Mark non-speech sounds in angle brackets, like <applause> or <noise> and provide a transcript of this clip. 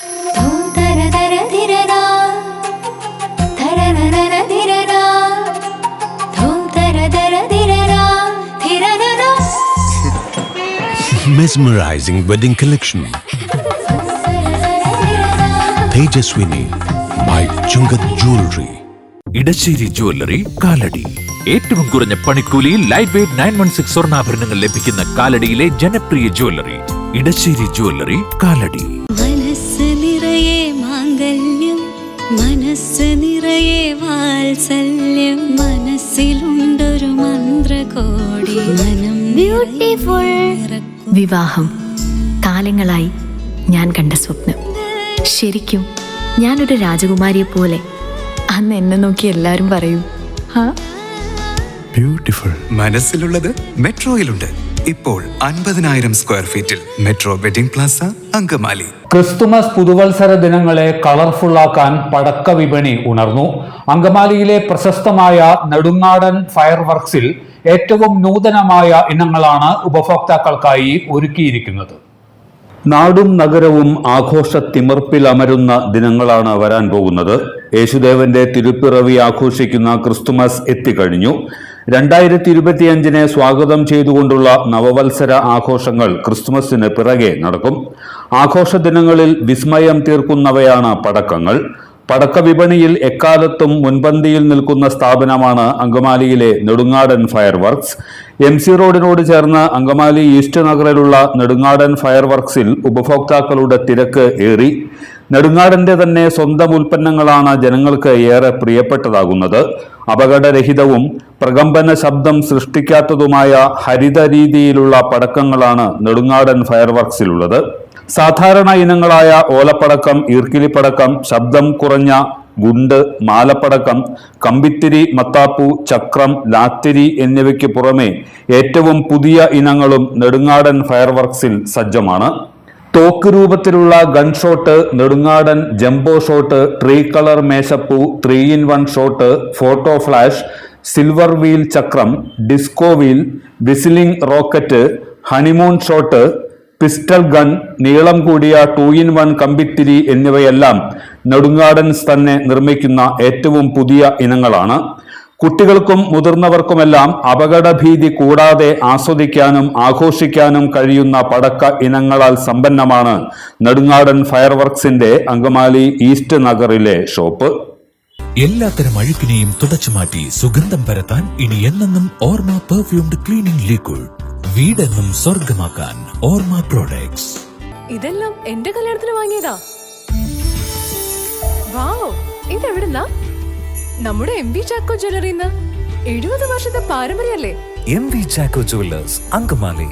<laughs> Mesmerizing wedding collection. Tejaswini by Chungat Jewelry. Edassery jewellery Kalady ഏറ്റവും കുറഞ്ഞ പണിക്കൂലിയിൽ light weight nine one six സ്വർണാഭരണങ്ങൾ ലഭിക്കുന്ന കാലടിയിലെ ജനപ്രിയ ജ്വല്ലറി ഇടശ്ശേരി ജ്വല്ലറി കാലടി മനസ്സ് നിറയെ വാത്സല്യം. മനസ്സിലുണ്ടൊരു മന്ത്രകോടി. മനം ബ്യൂട്ടിഫുൾ വിവാഹം. കാലങ്ങളായി ഞാൻ കണ്ട സ്വപ്നം. ശരിക്കും ഞാനൊരു രാജകുമാരിയെ പോലെ. അന്ന് എന്നെ നോക്കി എല്ലാവരും പറയും ബ്യൂട്ടിഫുൾ മനസ്സിലുള്ളത് മെട്രോയിലുണ്ട്. ഇപ്പോൾ അൻപതിനായിരം സ്ക്വയർ ഫീറ്റിൽ metro wedding plaza Angamaly. Christmas പുതുവത്സര ദിനങ്ങളെ കളർഫുള്ളാക്കാൻ പടക്ക വിപണി ഉണർന്നു. അങ്കമാലിയിലെ പ്രശസ്തമായ നെടുങ്ങാടൻ ഫയർ വർക്സിൽ ഏറ്റവും നൂതനമായ ഇനങ്ങളാണ് ഉപഭോക്താക്കൾക്കായി ഒരുക്കിയിരിക്കുന്നത്. നാടും നഗരവും ആഘോഷ തിമിർപ്പിൽ അമരുന്ന ദിനങ്ങളാണ് വരാൻ പോകുന്നത്. യേശുദേവന്റെ തിരുപ്പിറവി ആഘോഷിക്കുന്ന ക്രിസ്തുമസ് എത്തിക്കഴിഞ്ഞു രണ്ടായിരത്തി ഇരുപത്തിയഞ്ചിനെ സ്വാഗതം ചെയ്തുകൊണ്ടുള്ള നവവത്സര ആഘോഷങ്ങൾ ക്രിസ്തുമസിന് പിറകെ നടക്കും. ആഘോഷ ദിനങ്ങളിൽ വിസ്മയം തീർക്കുന്നവയാണ് പടക്കങ്ങൾ. പടക്ക വിപണിയിൽ എക്കാലത്തും മുൻപന്തിയിൽ നിൽക്കുന്ന സ്ഥാപനമാണ് അങ്കമാലിയിലെ Nedungadan fire works M C റോഡിനോട് ചേർന്ന് അങ്കമാലി ഈസ്റ്റ് നഗറിലുള്ള നെടുങ്ങാടൻ ഫയർ വർക്ക്സിൽ ഉപഭോക്താക്കളുടെ തിരക്ക് ഏറി. നെടുങ്ങാടന്റെ തന്നെ സ്വന്തം ഉൽപ്പന്നങ്ങളാണ് ജനങ്ങൾക്ക് ഏറെ പ്രിയപ്പെട്ടതാകുന്നത്. അപകടരഹിതവും പ്രകമ്പന ശബ്ദം സൃഷ്ടിക്കാത്തതുമായ ഹരിത രീതിയിലുള്ള പടക്കങ്ങളാണ് നെടുങ്ങാടൻ ഫയർവർക്സിലുള്ളത്. സാധാരണ ഇനങ്ങളായ ഓലപ്പടക്കം ഈർക്കിലിപ്പടക്കം ശബ്ദം കുറഞ്ഞ ഗുണ്ട് മാലപ്പടക്കം കമ്പിത്തിരി മത്താപ്പു ചക്രം ലാത്തിരി എന്നിവയ്ക്ക് പുറമെ ഏറ്റവും പുതിയ ഇനങ്ങളും നെടുങ്ങാടൻ ഫയർവർക്സിൽ സജ്ജമാണ്. തോക്ക് രൂപത്തിലുള്ള gun shot Nedungadan jumbo shot tree colour മേശപ്പൂ three in one shot photo flash silver wheel ചക്രം disco wheel whistling rocket honeymoon shot pistol gun നീളം കൂടിയ ടൂ ഇൻ വൺ കമ്പിത്തിരി എന്നിവയെല്ലാം നെടുങ്ങാടൻസ് തന്നെ നിർമ്മിക്കുന്ന ഏറ്റവും പുതിയ ഇനങ്ങളാണ്. കുട്ടികൾക്കും മുതിർന്നവർക്കുമെല്ലാം അപകടഭീതി കൂടാതെ ആസ്വദിക്കാനും ആഘോഷിക്കാനും കഴിയുന്ന പടക്ക ഇനങ്ങളാൽ സമ്പന്നമാണ് നെടുങ്ങാടൻ ഫയർ വർക്സിന്റെ അങ്കമാലി ഈസ്റ്റ് നഗറിലെ ഷോപ്പ്. എല്ലാത്തരം അഴുക്കിനെയും തുടച്ചു മാറ്റി സുഗന്ധം പരത്താൻ ഇനി എന്നെന്നും ഓർമ്മ പെർഫ്യൂംഡ് ക്ലീനിംഗ് ലിക്വിഡ്. വീടെന്നും സ്വർഗമാക്കാൻ ഓർമ്മ പ്രോഡക്ട്സ്. ഇതെല്ലാം എന്റെ കല്യാണത്തിന് വാങ്ങിയതാ. വാവ് ഇതെവിടുന്നാ? നമ്മുടെ എം വി ചാക്കോ ജ്വല്ലറിന്ന് എഴുപത് വർഷത്തെ പാരമ്പര്യല്ലേ M V Chacko jewellers Angamaly.